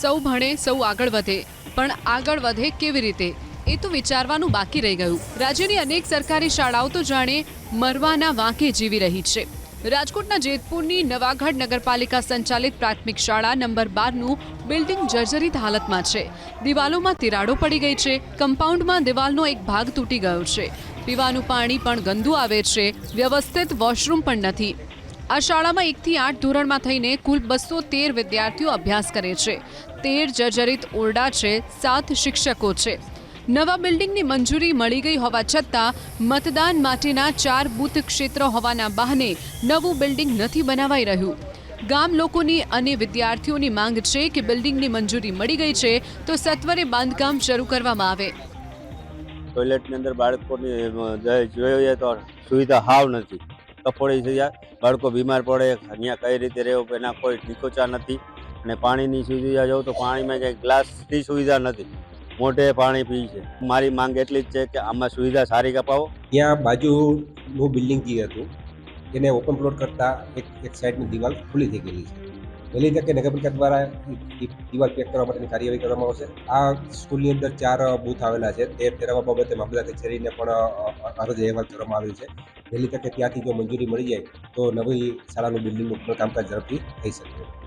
સૌ ભણે, સૌ આગળ વધે. પણ આગળ વધે કેવી રીતે? એ તો વિચારવાનું બાકી રહી ગયું. રાજ્યની અનેક સરકારી શાળાઓ તો જાણે મરવાના વાંકે જીવી રહી છે. રાજકોટના જેતપુરની નવાગઢ નગરપાલિકા સંચાલિત પ્રાથમિક શાળા નંબર બારનું બિલ્ડિંગ જર્જરિત હાલતમાં છે. દિવાલોમાં તિરાડો પડી ગઈ છે. કમ્પાઉન્ડમાં દિવાલનો એક ભાગ તૂટી ગયો છે. પીવાનું પાણી પણ ગંદુ આવે છે. વ્યવસ્થિત વોશરૂમ પણ નથી. આ શાળામાં એકથી આઠ ધોરણમાં થઈને કુલ બસો તેર વિદ્યાર્થીઓ અભ્યાસ કરે છે. તેર જર્જરિત ઓરડા છે, સાત શિક્ષકો છે. નવા બિલ્ડિંગની મંજૂરી મળી ગઈ હોવા છતાં મતદાન માટેના ચાર બૂથ ક્ષેત્ર હોવાના બહાને નવું બિલ્ડિંગ નથી બનાવાઈ રહ્યું. ગામ લોકોની અને વિદ્યાર્થીઓની માંગ છે કે બિલ્ડિંગની મંજૂરી મળી ગઈ છે તો સત્વરે બાંધકામ શરૂ કરવામાં આવે. ટોયલેટની અંદર બાળકોની જોઈએ તો સુવિધા હાવ નથી. કપોળી થઈ બાળકો બીમાર પડે, અહીંયા કઈ રીતે રહેવું એના કોઈ ઠીકોચા નથી. અને પાણીની સુવિધા જોઉં તો પાણીમાં કંઈ ગ્લાસની સુવિધા નથી. મોટે પાણી પી છે. મારી માંગ એટલી જ છે કે આમાં સુવિધા સારી કપાવો. ત્યાં બાજુનું બિલ્ડિંગ જે હતું, એને ઓપન પ્લોટ કરતાં એક એક સાઈડની દિવાલ ખુલ્લી થઈ ગયેલી છે. વહેલી તકે નગરપાલિકા દ્વારા દિવાલ પેક કરવા માટેની કાર્યવાહી કરવામાં આવશે. આ સ્કૂલની અંદર ચાર બૂથ આવેલા છે. તે ફેરવવા બાબતે મામલા કચેરીને પણ અરજ અહેવાલ કરવામાં આવ્યો છે. વહેલી તકે ત્યાંથી જો મંજૂરી મળી જાય, તો નવી શાળાનું બિલ્ડિંગનું કામકાજ ઝડપથી થઈ શકે.